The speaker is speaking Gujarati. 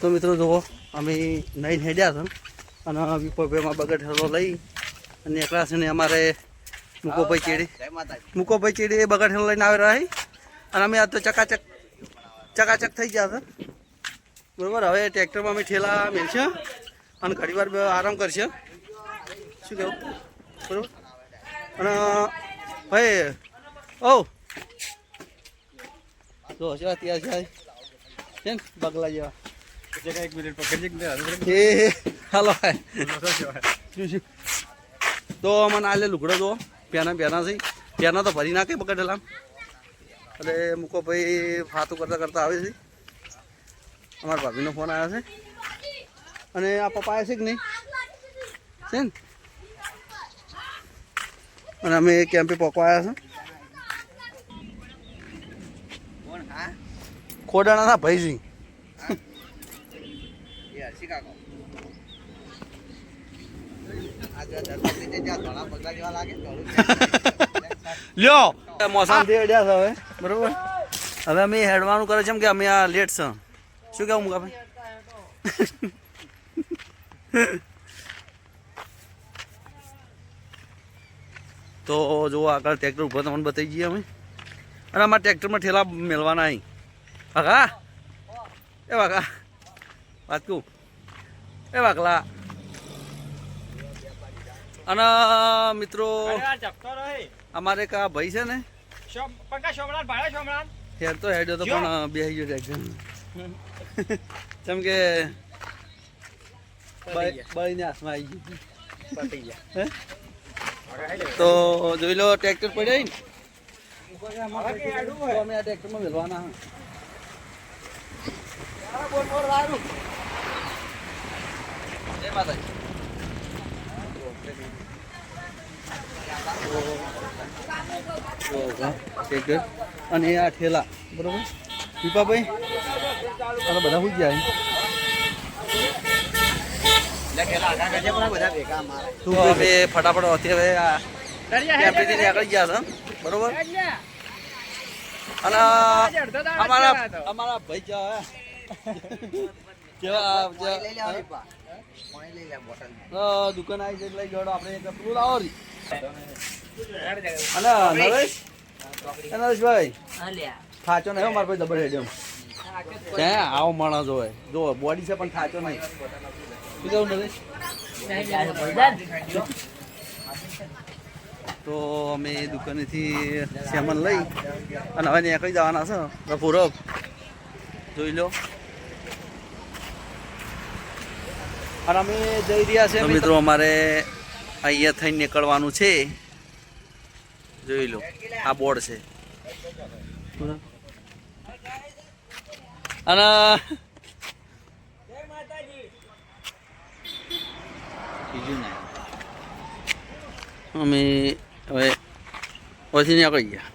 તો મિત્રો જુઓ, અમે નહીં હેડ્યા હતા. અને વિપોભાઈમાં બગડ હેલો લઈ અને એકલા છે ને અમારે મુકોભાઈ ચેડી. મુકોભાઈ ચેડી બગડ હેલો લઈને આવી રહી અને અમે આ તો ચકાચક ચકાચક થઈ ગયા હતા. બરાબર, હવે ટ્રેક્ટરમાં અમે ઠેલા મેળશે અને ઘણી વાર આરામ કરશે. શું કહેવું બરાબર? અને, ભાઈ, ઓ. જો હશે ત્યાં છે છે બગલા જેવા. એક મિનિટ પકડજે એ હાલો શું શું તો મને આલે લુગડો જો પેના પેના છે પેના તો ભરી નાખે પકડેલા એટલે મૂકો ભાઈ ફાતું કરતાં કરતાં આવે છે અમારા ભાભીનો ફોન આવ્યો છે અને આ પપ્પા છે કે નહીં છે ને અને અમે કેમ્પે પકવા આવ્યા છે ખોડાણાના ભાઈ લાગે ધોળું લ્યો. મોસામથી અડ્યા છે હવે. બરોબર. હવે અમે હેડવાનું કરે છે એમ કે અમે આ લેટ છે. શું કેવું મુકા ભાઈ તો જો આગળ ટ્રેક્ટર ઉપર તમને બતાવી જઈએ અમે. અને અમારા ટ્રેક્ટરમાં ઠેલા મેળવાના અહીં. વાઘા. એ વાઘા. વાત કહું. એ વાકલા અને મિત્રો અમારે કા ભાઈ છે ને હેર તો હેડ્યો તો પણ બેસી ગયો ટ્રેક્ટર જેમ કે બળીને હાથમાં આવી ગયું. હે? તો જોઈ લો ટ્રેક્ટર જાય ને? અમે આ ટ્રેક્ટરમાં મેળવાના જય માતાજી. અને આ ઠેલા બરોબર? દીપાભાઈ અને બધા શું જાય બધા ભેગા તો હવે ફટાફટ અત્યારે આ ગયા છે બરોબર? અને અમારા અમારા ભાઈ કેવા કેવા લઈ લેવા જે- પાણી લઈ લે બોટલ દુકાન આવી છે એટલે જોડો આપણે એક પેલું લાવો રી અને નરેશ? નરેશભાઈ? થાચો નહીં હો મારા ભાઈ ડબલ હેડ એમ આવો માણસ હોય. જો બોડી છે પણ થાચો નહીં. શું કહું નરેશ? તો અમે દુકાનેથી સામાન લઈ અને હવે નીકળી જવાના છે. પૂરો. જોઈ લો. અને અમે જઈ રહ્યા છે મિત્રો અમારે અહીંયા થઈને નીકળવાનું છે. જોઈ લો આ બોર્ડ છે. અને અમે હવે ઓછી નીકળી ગયા.